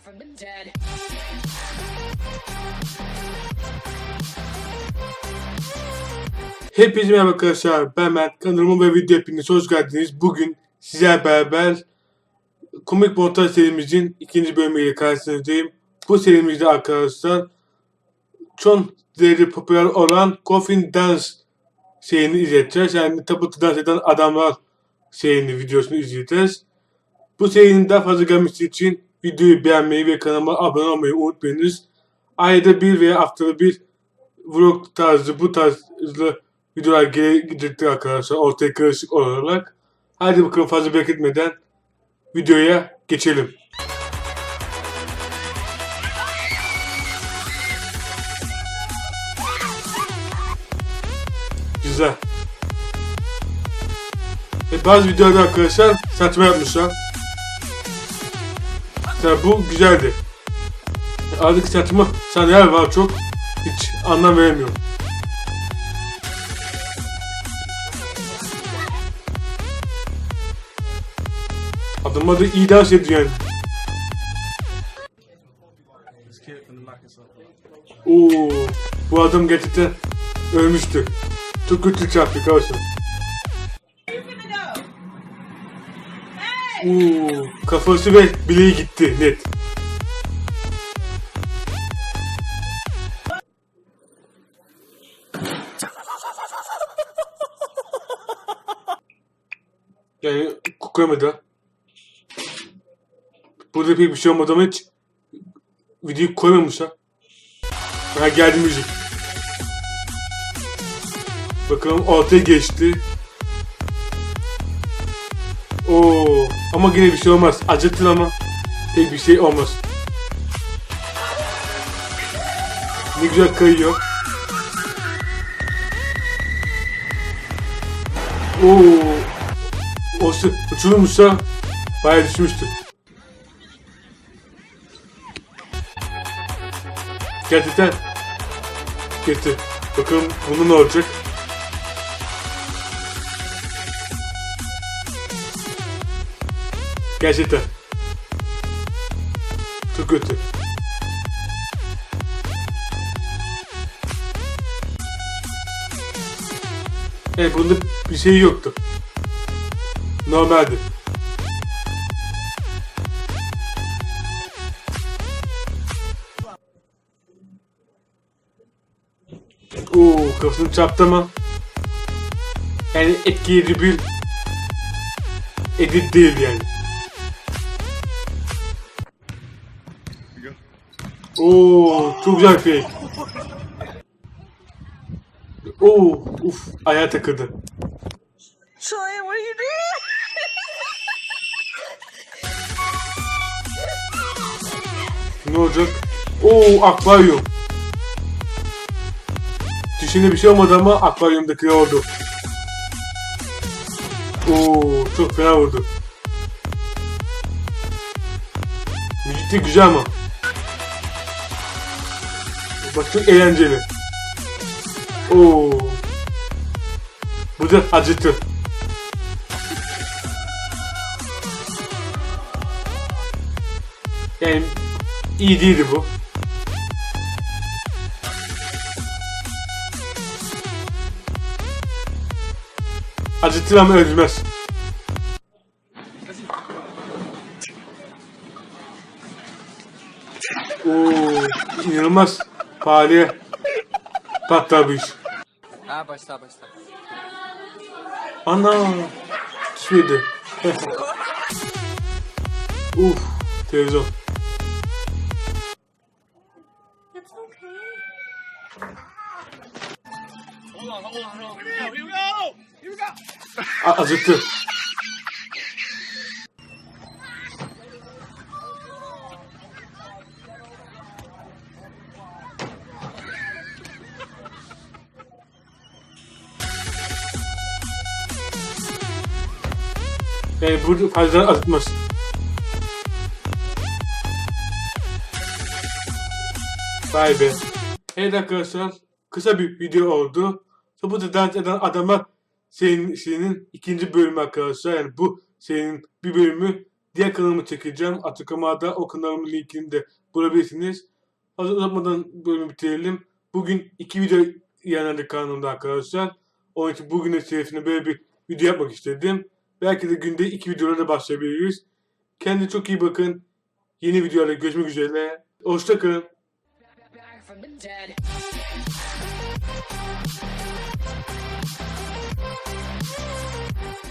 from the dead. Hepinize merhaba arkadaşlar. Ben Mert. Kanalıma ve video hepiniz hoş geldiniz. Bugün sizlerle beraber komik montaj serimizin ikinci bölümüyle karşınızdayım. Bu serimizde arkadaşlar çok derece popüler olan Coffin Dance şeyini izleyeceğiz. Yani tabutı dans eden adamlar şeyini videosunu izleyeceğiz. Bu serinin daha fazla gelmesi için videoyu beğenmeyi ve kanalıma abone olmayı unutmayınız. Ayda bir veya haftada bir vlog tarzı bu tarzlı videolar gelecektir arkadaşlar ortaya karışık olarak. Hadi bakalım fazla bekletmeden videoya geçelim. Güzel. E bazı videolarda arkadaşlar saçma yapmışlar. Mesela bu güzeldi. Artık saçma sahneler var çok. Hiç anlam veremiyorum. Adıma da iyi dans ediyor yani. Oo, bu adam gerçekten ölmüştü. Çok kötü çarptı arkadaşlar. Oo, kafası ve bileği gitti net. Yani koyamadı. Burada pek bir şey olmadı ama hiç videoyu koymamış ha. Ha geldi müzik. Bakalım ortaya geçti. Oo, ama yine bir şey olmaz. Acıtır ama pek bir şey olmaz. Ne güzel kayıyor. Oo, o uçurmuşsa bayağı düşmüştü. Gerçekten getir. Bakalım bunun ne olacak? Gerçekten. Çok kötü. Evet bunda bir şey yoktu. Normaldi. Oo kafasını çarptı ama yani etkileyici bir edit değil yani. Oo çok güzel fake. Oo uf ayağa takıldı. Cheyenne, what are you doing? Ne olacak? Oo akvaryum. Dişine bir şey olmadı ama akvaryumdaki oldu. Oo çok fena vurdu. Müzik de güzel ama. Bak çok eğlenceli. Oo. Bu da acıtı. Yani iyi değildi bu. Acıtır ama öldürmez. Oo, inanılmaz bu iş. Ha başla başla. Ana düşmedi. Uf televizyon. Acıttı. Yani burada fazla acıtmaz. Vay be. Evet arkadaşlar kısa bir video oldu. Tabutu dans eden adama senin, senin ikinci bölümü arkadaşlar. Yani bu senin bir bölümü diğer kanalımı çekeceğim. Açıklamada o kanalımın linkini de bulabilirsiniz. Fazla uzatmadan bölümü bitirelim. Bugün iki video yayınladık kanalımda arkadaşlar. Onun için bugün de böyle bir video yapmak istedim. Belki de günde iki videolara da başlayabiliriz. Kendinize çok iyi bakın. Yeni videolarda görüşmek üzere. Hoşçakalın. from the dead.